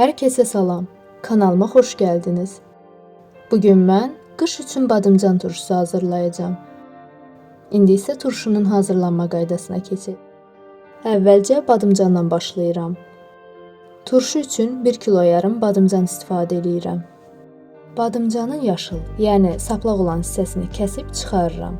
Herkese salam. Kanalıma xoş gəldiniz. Bu gün mən qış üçün badımcan turşusu hazırlayacağam. İndi isə turşunun hazırlanma qaydasına keçək. Əvvəlcə badımcandan başlayıram. Turşu üçün 1 kilo yarım badımcan istifadə edirəm. Badımcanın yaşıl, yəni saplaq olan hissəsini kəsib çıxarıram.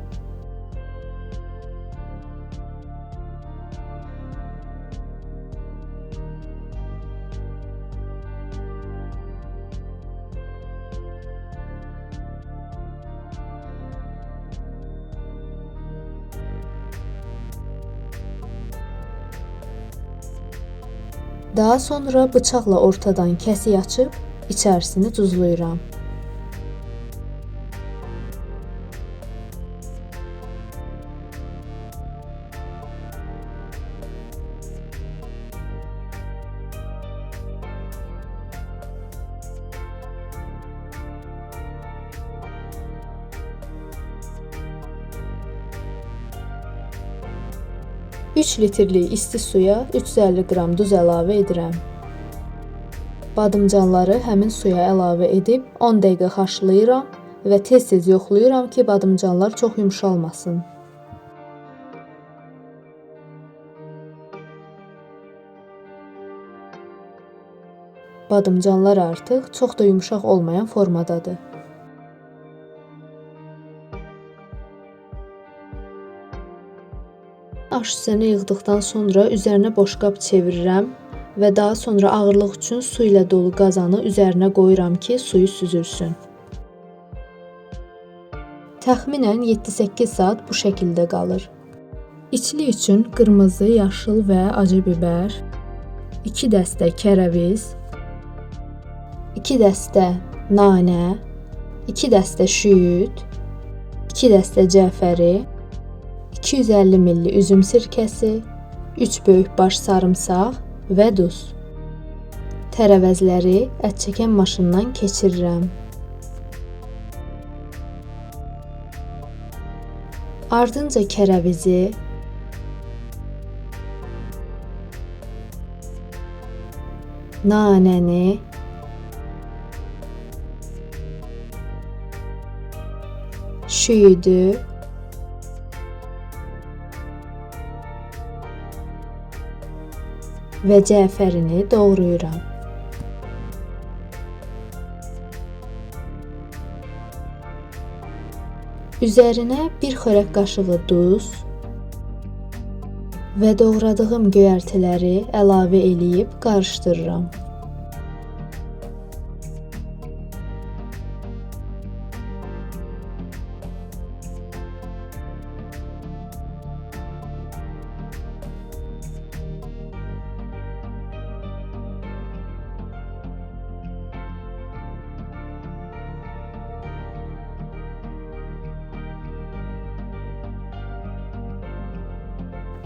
Daha sonra bıçaqla ortadan kəsik açıb içərisini duzlayıram. 3 litrlik isti suya 350 qram duz əlavə edirəm. Badımcanları həmin suya əlavə edib 10 dəqiqə haşlayıram və tez-tez yoxlayıram ki, badımcanlar çox yumşalmasın. Badımcanlar artıq çox da yumşaq olmayan formadadır. Aş süzəni yığdıqdan sonra üzərinə boşqab çevirirəm və daha sonra ağırlıq üçün su ilə dolu qazanı üzərinə qoyuram ki, suyu süzülsün. Təxminən 7-8 saat bu şəkildə qalır. İçli üçün qırmızı, yaşıl və acı bibər, 2 dəstə kərəviz, 2 dəstə nanə, 2 dəstə şüyüd, 2 dəstə cəfəri, 250 ml üzüm sirkəsi, 3 böyük baş sarımsaq və duz. Tərəvəzləri ət çəkən maşından keçirirəm. Ardınca kərəvizi, nanəni, şüyüdü, və cəfərini doğrayıram. Üzərinə 1 xörək qaşığı duz və doğradığım göyərtiləri əlavə eləyib qarışdırıram.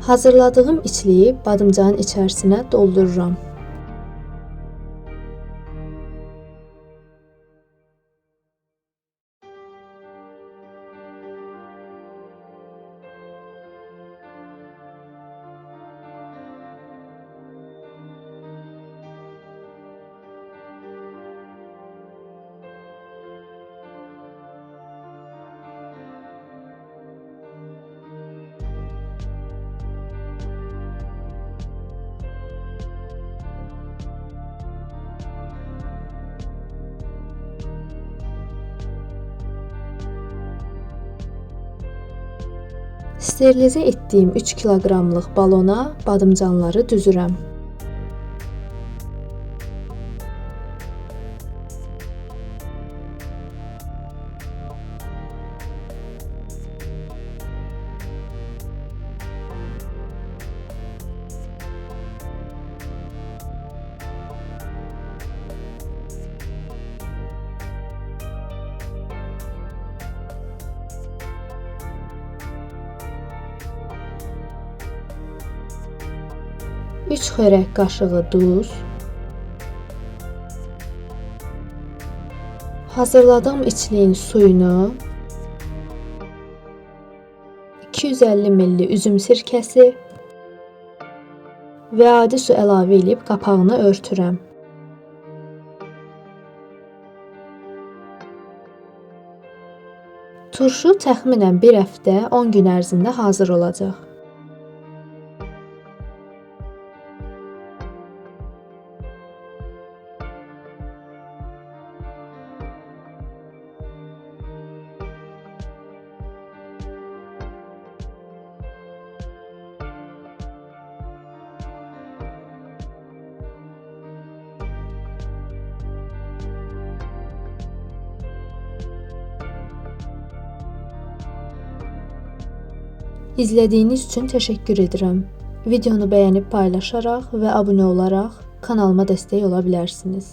Hazırladığım içliyi badımcanın içərisinə doldururam. Sterilizə etdiyim 3 kiloqramlıq balona badımcanları düzürəm. 3 xörək qaşığı duz, hazırladığım içliyin suyunu, 250 ml üzüm sirkəsi və adi su əlavə edib qapağını örtürəm. Turşu təxminən 1 həftə 10 gün ərzində hazır olacaq. İzlədiyiniz üçün təşəkkür edirəm. Videonu bəyənib paylaşaraq və abunə olaraq kanalıma dəstək ola bilərsiniz.